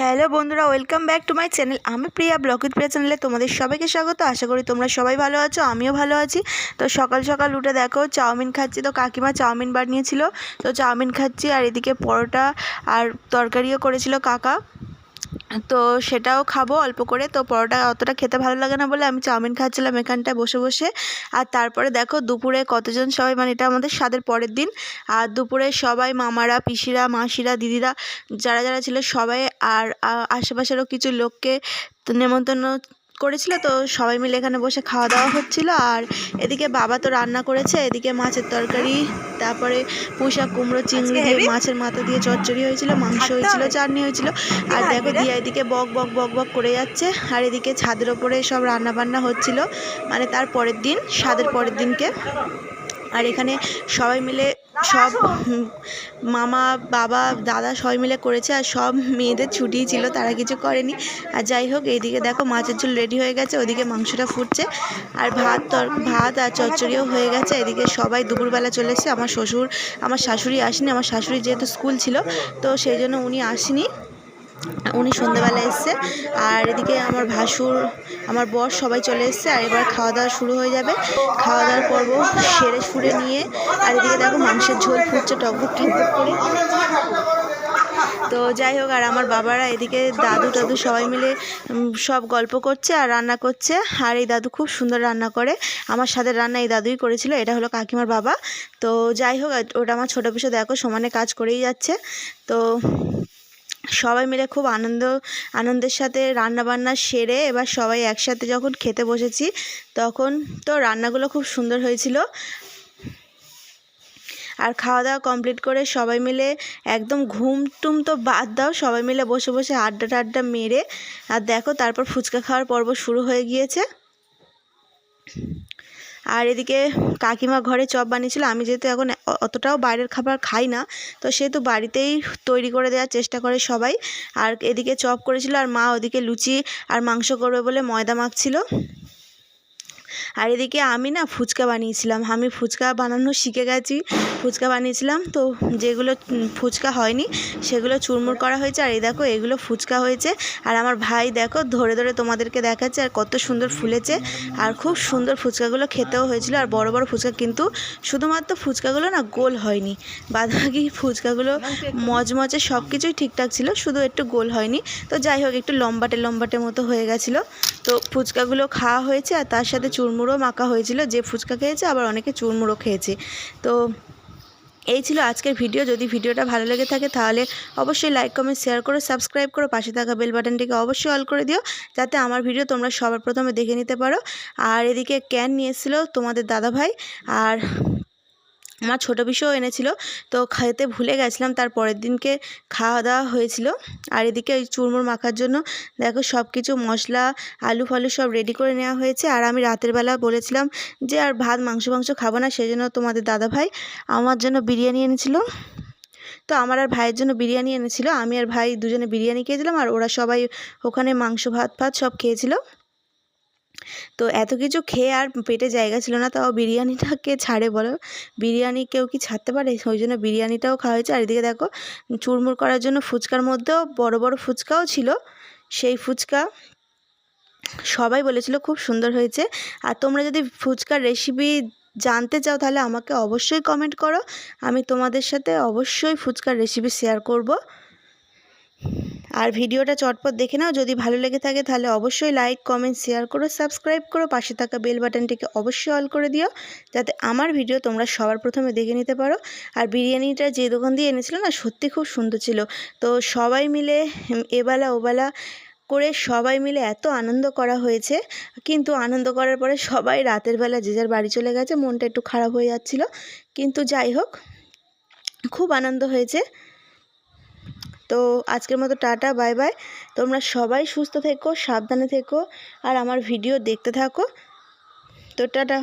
Hello বন্ধুরা welcome back to my channel আমি Priya block with প্রিয়া চ্যানেলে তোমাদের সবাইকে স্বাগত। আশা করি তোমরা সবাই ভালো আছো, আমিও ভালো আছি। তো সকাল সকাল উঠে দেখো, চাউমিন খাচ্ছি। তো কাকিমা চাউমিন বানিয়েছিল, তো চাউমিন খাচ্ছি আর এদিকে পরোটা আর তরকারিও করেছিল কাকা। তো সেটাও খাব অল্প করে। তো পরোটা অতটা খেতে ভালো লাগে না বলে আমি চাউমিন খাচ্ছিলাম এখানটায় বসে বসে। আর তারপরে দেখো দুপুরে কতজন সবাই মানে এটা আমাদের স্বাদের পরের দিন। আর দুপুরে সবাই মামারা, পিসিরা, মাসিরা, দিদিরা যারা যারা ছিল সবাই আর আশেপাশেরও কিছু লোককে নেমন্তন্ন করেছিল। তো সবাই মিলে এখানে বসে খাওয়া দাওয়া হচ্ছিল। আর এদিকে বাবা তো রান্না করেছে, এদিকে মাছের তরকারি তারপরে পুষা কুমড়ো চিংড়ি দিয়ে মাছের মাথা দিয়ে চচ্চড়ি হয়েছিল মাংস হয়েছিল চাটনি হয়েছিল। আর দেখো দিয়া এদিকে বক বক বক বক করে যাচ্ছে। আর এদিকে ছাদের ওপরে সব রান্না বান্না হচ্ছিল। মানে তার পরের দিন স্বাদের পরের দিনকে। আর এখানে সবাই মিলে সব মামা বাবা দাদা সবাই মিলে করেছে আর সব মেয়েদের ছুটিই ছিল তারা কিছু করেনি। আর যাই হোক এইদিকে দেখো মাছের ঝোল রেডি হয়ে গেছে ওদিকে মাংসটা ফুটছে। আর ভাত তর ভাত আর চচ্চড়িও হয়ে গেছে এদিকে সবাই দুপুরবেলা চলে এসেছে। আমার শ্বশুর আমার শাশুড়ি আসেনি আমার শাশুড়ি যেহেতু স্কুল ছিল তো সেই জন্য উনি আসেনি। উনি সন্ধ্যেবেলা এসছে। আর এদিকে আমার ভাসুর, আমার বর সবাই চলে এসছে। আর এবার খাওয়া দাওয়া শুরু হয়ে যাবে। খাওয়া দাওয়ার পর্ব সেরে সুরে নিয়ে। আর এদিকে দেখো মাংসের ঝোল ফুটছে টকবক টকবক করে তো যাই হোক, আর আমার বাবারা এদিকে দাদু টাদু সবাই মিলে সব গল্প করছে আর রান্না করছে। আর এই দাদু খুব সুন্দর রান্না করে। আমার সাথে রান্না এই দাদুই করেছিল, এটা হলো কাকিমার বাবা। তো যাই হোক ওটা আমার ছোটো পিসে দেখো, সমানে কাজ করেই যাচ্ছে। তো সবাই মিলে খুব আনন্দ, আনন্দের সাথে রান্না বান্না সেরে এবার সবাই একসাথে যখন খেতে বসেছি, তখন তো রান্নাগুলো খুব সুন্দর হয়েছিল। আর খাওয়া দাওয়া কমপ্লিট করে সবাই মিলে একদম ঘুম টুম তো বাদ দাও, সবাই মিলে বসে বসে আড্ডা টাড্ডা মেরে, আর দেখো তারপর ফুচকা খাওয়ার পর্ব শুরু হয়ে গিয়েছে। আর এদিকে কাকিমা ঘরে চপ বানিয়েছিল। আমি যেহেতু এখন অতটাও বাইরের খাবার খাই না, তো সেহেতু বাড়িতেই তৈরি করে দেওয়ার চেষ্টা করে সবাই। আর এদিকে চপ করেছিল আর মা ওদিকে লুচি আর মাংস করবে বলে ময়দা মাখছিল। আর এদিকে আমি না ফুচকা বানিয়েছিলাম। আমি ফুচকা বানানো শিখে গেছি। ফুচকা বানিয়েছিলাম তো যেগুলো ফুচকা হয়নি সেগুলো চুরমুর করা হয়েছে। আর এই দেখো, এগুলো ফুচকা হয়েছে। আর আমার ভাই দেখো, ধরে ধরে তোমাদেরকে দেখাচ্ছে আর কত সুন্দর ফুলেছে। আর খুব সুন্দর ফুচকাগুলো খেতেও হয়েছিল। আর বড় বড় ফুচকা কিন্তু শুধুমাত্র ফুচকাগুলো না গোল হয়নি। বাদবাকি ফুচকাগুলো মজমজে সব কিছুই ঠিকঠাক ছিল, শুধু একটু গোল হয়নি। তো যাই হোক, একটু লম্বাটে লম্বাটে মতো হয়ে গেছিল। তো ফুচকাগুলো খাওয়া হয়েছে আর তার সাথে চুরমুড়ো মাখা হয়েছিল, যে ফুচকা খেয়েছে, আবার অনেকে চুরমুড়ো খেয়েছে। তো এই ছিল আজকের ভিডিও। যদি ভিডিওটা ভালো লেগে থাকে তাহলে অবশ্যই লাইক কমেন্ট শেয়ার করে সাবস্ক্রাইব করো পাশে থাকা বেল বাটনটিকে অবশ্যই অল করে দিও, যাতে আমার ভিডিও তোমরা সবার প্রথমে দেখে নিতে পারো। আর এদিকে ক্যান নিয়েছিল তোমাদের দাদাভাই। আর আমার ছোটো বিষও এনেছিল, তো খেতে ভুলে গেছিলাম, তার পরের দিনকে খাওয়া দাওয়া হয়েছিল। আর এদিকে ওই চুরমুর মাখার জন্য দেখো সব কিছু মশলা, আলু ফালু সব রেডি করে নেওয়া হয়েছে। আর আমি রাতের বেলা বলেছিলাম যে আর ভাত, মাংস মাংস খাব না সেই জন্য তোমাদের দাদা ভাই আমার জন্য বিরিয়ানি এনেছিল। তো আমার আর ভাইয়ের জন্য বিরিয়ানি এনেছিল, আমি আর ভাই দুজনে বিরিয়ানি খেয়েছিলাম, আর ওরা সবাই ওখানে মাংস, ভাত, ফাত সব খেয়েছিল। তো এত কিছু খেয়ে আর পেটে জায়গা ছিল না, তাও বিরিয়ানিটা কে ছাড়ে বলো। বিরিয়ানি কেউ কি ছাড়তে পারে? ওই জন্য বিরিয়ানিটাও খাওয়া হয়েছে। আর এদিকে দেখো, চুরমুর করার জন্য ফুচকার মধ্যেও বড় বড় ফুচকাও ছিল। সেই ফুচকা সবাই বলেছিল খুব সুন্দর হয়েছে। আর তোমরা যদি ফুচকার রেসিপি জানতে চাও তাহলে আমাকে অবশ্যই কমেন্ট করো। আমি তোমাদের সাথে অবশ্যই ফুচকার রেসিপি শেয়ার করব। আর ভিডিওটা চটপট দেখে নাও। যদি ভালো লেগে থাকে তাহলে অবশ্যই লাইক কমেন্ট শেয়ার করো সাবস্ক্রাইব করো। পাশে থাকা বেল বাটনটিকে অবশ্যই অল করে দিও। যাতে আমার ভিডিও তোমরা সবার প্রথমে দেখে নিতে পারো। আর বিরিয়ানিটা যে দোকান দিয়ে এনেছিল না, সত্যি খুব সুন্দর ছিল। তো সবাই মিলে এবেলা ওবেলা করে সবাই মিলে এত আনন্দ করা হয়েছে। কিন্তু আনন্দ করার পরে সবাই রাতের বেলা যে যার বাড়ি চলে গেছে, মনটা একটু খারাপ হয়ে যাচ্ছিল। কিন্তু যাই হোক, খুব আনন্দ হয়েছে। তো আজকের মতো টাটা, বাই বাই। তোমরা সবাই সুস্থ থেকো, সাবধানে থেকো, আর আমার ভিডিও দেখতে থাকো। তো টাটা।